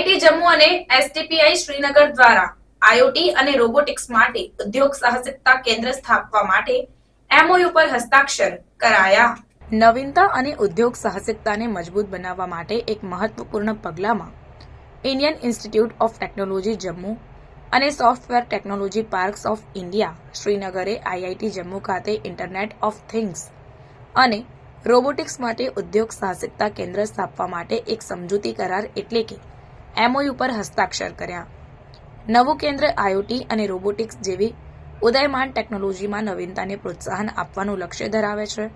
જમ્મુ અને એસટીપીઆઈ શ્રીનગર દ્વારા આઈઓટી અને રોબોટિક્સ માટે ઉદ્યોગ સાહસિકતા કેન્દ્ર સ્થાપવા માટે એમઓયુ પર હસ્તાક્ષર કરાયા. નવીનતા અને ઉદ્યોગ સાહસિકતાને મજબૂત બનાવવા માટે એક મહત્વપૂર્ણ પગલામાં Indian institute of technology Jammu અને software technology parks of India શ્રીનગરે IIT Jammu ખાતે ઇન્ટરનેટ ઓફ થિંગ્સ અને રોબોટિક્સ માટે ઉદ્યોગ સાહસિકતા કેન્દ્ર સ્થાપવા માટે એક સમજૂતી કરાર એટલે કે એમઓયુ પર હસ્તાક્ષર કર્યા. નવું કેન્દ્ર આઈઓટી અને રોબોટિક્સ જેવી ઉદયમાન ટેકનોલોજીમાં નવીનતાને પ્રોત્સાહન આપવાનું લક્ષ્ય ધરાવે છે.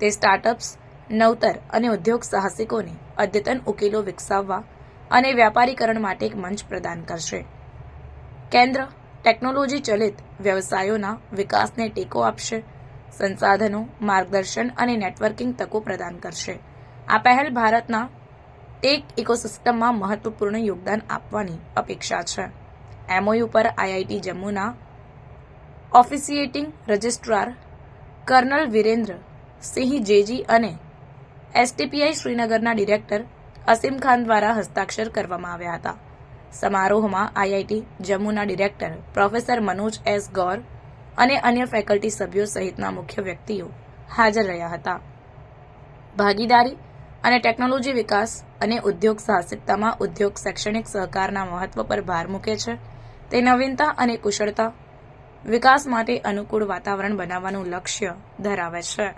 તે સ્ટાર્ટઅપ્સ, નવતર અને ઉદ્યોગ સાહસિકોને અદ્યતન ઉકેલો વિકસાવવા અને વ્યાપારીકરણ માટે એક મંચ પ્રદાન કરશે. કેન્દ્ર ટેકનોલોજી ચલિત વ્યવસાયોના વિકાસને ટેકો આપશે. સંસાધનો, માર્ગદર્શન અને નેટવર્કિંગ તકો પ્રદાન કરશે. આ પહેલ ભારતના ટેક ઇકોસિસ્ટમમાં મહત્વપૂર્ણ યોગદાન આપવાની અપેક્ષા છે. એમઓયુ પર આઈઆઈટી જમ્મુના officiating registrar colonel Virendra Singh JG અને એસટીપીઆઈ શ્રીનગરના ડિરેક્ટર અસીમ ખાન દ્વારા હસ્તાક્ષર કરવામાં આવ્યા હતા. સમારોહમાં આઈઆઈટી જમ્મુના director professor Manoj S Gaur અને અન્ય ફેકલ્ટી સભ્યો સહિતના મુખ્ય વ્યક્તિઓ હાજર રહ્યા હતા. ભાગીદારી અને ટેકનોલોજી વિકાસ અને ઉદ્યોગ સાહસિકતામાં ઉદ્યોગ શૈક્ષણિક સહકારના મહત્વ પર ભાર મૂકે છે. તે નવીનતા અને કુશળતા વિકાસ માટે અનુકૂળ વાતાવરણ બનાવવાનું લક્ષ્ય ધરાવે છે.